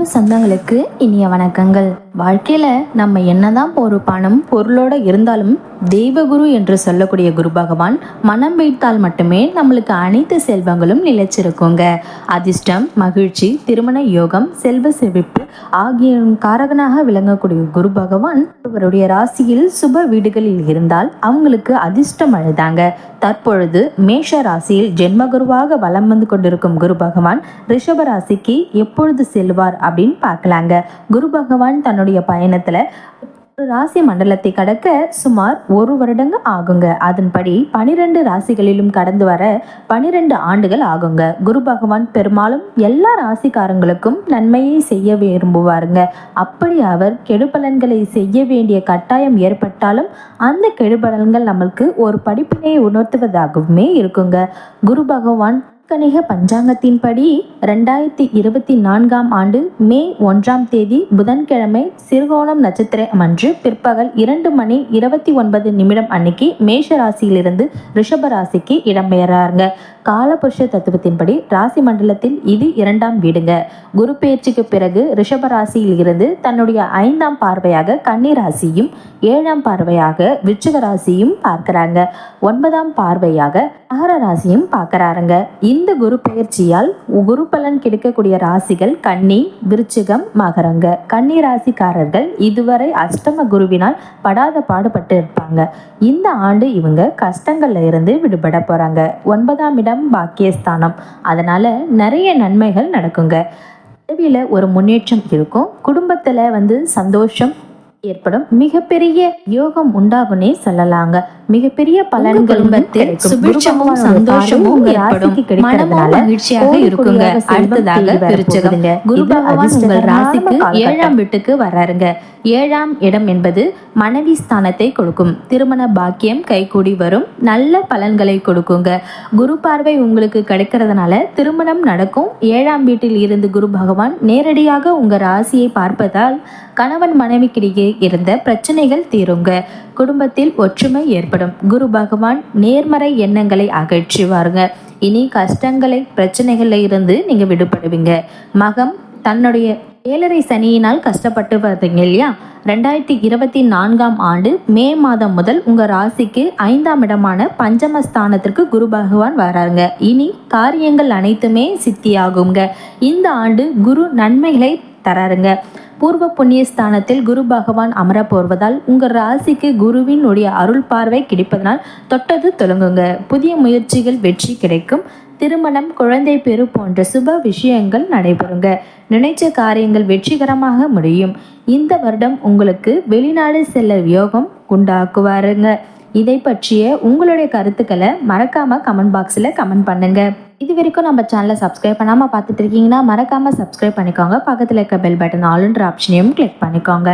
அன்பு சொந்தங்களுக்கு இனிய வணக்கங்கள். வாழ்க்கையில நம்ம என்னதான் ஒரு பணம் பொருளோட இருந்தாலும் தெய்வகுரு என்று சொல்லக்கூடிய குரு பகவான் மனம் வைத்தால் மட்டுமே நம்மளுக்கு அனைத்து செல்வங்களும் நிலைச்சிருக்குங்க. அதிர்ஷ்டம் மகிழ்ச்சி திருமண யோகம் செல்வ செழிப்பு ஆகிய காரகனாக விளங்கக்கூடிய குரு பகவான் ஒருவருடைய ராசியில் சுப வீடுகளில் இருந்தால் அவங்களுக்கு அதிர்ஷ்டம் அழுதாங்க தற்பொழுது மேஷ ராசியில் ஜென்மகுருவாக வலம் வந்து கொண்டிருக்கும் குரு பகவான் ரிஷப ராசிக்கு எப்பொழுது செல்வார் அப்படின்னு பார்க்கலாங்க. குரு பகவான் தன்னுடைய பயணத்துல ராசி மண்டலத்தை கடக்க சுமார் ஒரு வருடங்க ஆகுங்க. அதன்படி பனிரெண்டு ராசிகளிலும் கடந்து வர பனிரெண்டு ஆண்டுகள் ஆகுங்க. குரு பகவான் பெரும்பாலும் எல்லா ராசிக்காரங்களுக்கும் நன்மையை செய்ய விரும்புவாருங்க. அப்படி அவர் கெடுபலன்களை செய்ய வேண்டிய கட்டாயம் ஏற்பட்டாலும் அந்த கெடுபலன்கள் நம்மளுக்கு ஒரு படிப்பினை உணர்த்துவதாகவுமே இருக்குங்க. குரு பகவான் கணிக பஞ்சாங்கத்தின்படி ரெண்டாயிரத்தி இருபத்தி நான்காம் ஆண்டு மே ஒன்றாம் தேதி புதன்கிழமை சிறுகோணம் நட்சத்திரம் அன்று பிற்பகல் இரண்டு மணி இருபத்தி ஒன்பது நிமிடம் அன்னைக்கு மேஷ ராசியிலிருந்து ரிஷப ராசிக்கு இடம்பெயர்றாருங்க காலபுருஷ தத்துவத்தின்படி ராசி மண்டலத்தில் இது இரண்டாம் வீடுங்க. குரு பெயர்ச்சிக்கு பிறகு ரிஷப ராசியில் இருந்து தன்னுடைய ஐந்தாம் பார்வையாக கன்னி ராசியும் ஏழாம் பார்வையாக விருச்சிக ராசியும் பார்க்கிறாங்க. ஒன்பதாம் பார்வையாக மகர ராசியும் பார்க்கறாருங்க. இந்த குரு பெயர்ச்சியால் குரு பலன் கிடைக்கக்கூடிய ராசிகள் கன்னி விருச்சிகம் மகரங்க. கன்னி ராசிக்காரர்கள் இதுவரை அஷ்டம குருவினால் படாத பாடுபட்டு இருப்பாங்க. இந்த ஆண்டு இவங்க கஷ்டங்கள்ல இருந்து விடுபட போறாங்க. ஒன்பதாம் இடம் பாக்கியஸ்தானம். அதனால நிறைய நன்மைகள் நடக்குங்க. உதவியில் ஒரு முன்னேற்றம் இருக்கும். குடும்பத்துல வந்து சந்தோஷம் ஏற்படும். மிகப்பெரிய யோகம் உண்டாகுனே சொல்லலாங்க. மிகப்பெரிய பலன்கள் குடும்பத்தில் சுபிட்சமும் சந்தோஷமும் ஏற்படும். மனமும் மகிழ்ச்சியாக இருக்குங்க. அடுத்ததாக விருச்சிகம். குரு இது பகவான் உங்கள் அதிர்ஷ்டகரமான ராசிக்கு காலகட்டம். ஏழாம் வீட்டுக்கு வர்றாருங்க ஏழாம் இடம் என்பது மனைவி ஸ்தானத்தை கொடுக்கும். திருமண பாக்கியம் கைகூடி வரும். நல்ல பலன்களை கொடுக்குங்க. குரு பார்வை உங்களுக்கு கிடைக்கிறதுனால திருமணம் நடக்கும். ஏழாம் வீட்டில் இருந்து குரு பகவான் நேரடியாக உங்க ராசியை பார்ப்பதால் கணவன் மனைவிக்கிடையே இருந்த பிரச்சனைகள் தீருங்க. குடும்பத்தில் ஒற்றுமை ஏற்படும். குரு பகவான் நேர்மறை எண்ணங்களை அகற்றுவாருங்க. இனி கஷ்டங்களை பிரச்சனைகள்ல இருந்து நீங்க விடுபடுவீங்க. மகம் தன்னுடைய ஏழரை சனியினால் கஷ்டப்பட்டு வருதுங்க இல்லையா? ரெண்டாயிரத்தி இருபத்தி நான்காம் ஆண்டு மே மாதம் முதல் உங்க ராசிக்கு ஐந்தாம் இடமான பஞ்சமஸ்தானத்திற்கு குரு பகவான் வராருங்க. இனி காரியங்கள் அனைத்துமே சித்தியாகுங்க. இந்த ஆண்டு குரு நன்மைகளை தராருங்க. பூர்வ புண்ணிய ஸ்தானத்தில் குரு பகவான் அமர உங்கள் உங்க ராசிக்கு குருவினுடைய அருள் பார்வை கிடைப்பதனால் தொட்டது தொடங்குங்க. புதிய முயற்சிகள் வெற்றி கிடைக்கும். திருமணம் குழந்தை பெரு போன்ற சுப விஷயங்கள் நடைபெறுங்க. நினைச்ச காரியங்கள் வெற்றிகரமாக முடியும். இந்த வருடம் உங்களுக்கு வெளிநாடு செல்ல யோகம் உண்டாக்குவாருங்க. இதை பற்றிய உங்களுடைய கருத்துக்களை மறக்காம கமெண்ட் பாக்ஸில் கமெண்ட் பண்ணுங்க. இது வரைக்கும் நம்ம சேனலை சப்ஸ்கிரைப் பண்ணாமல் பார்த்துட்டு இருக்கீங்கன்னா மறக்காம சப்ஸ்கிரைப் பண்ணிக்கோங்க. பக்கத்தில் இருக்க பெல் பட்டன் ஆளுன்ற ஆப்ஷனையும் கிளிக் பண்ணிக்கோங்க.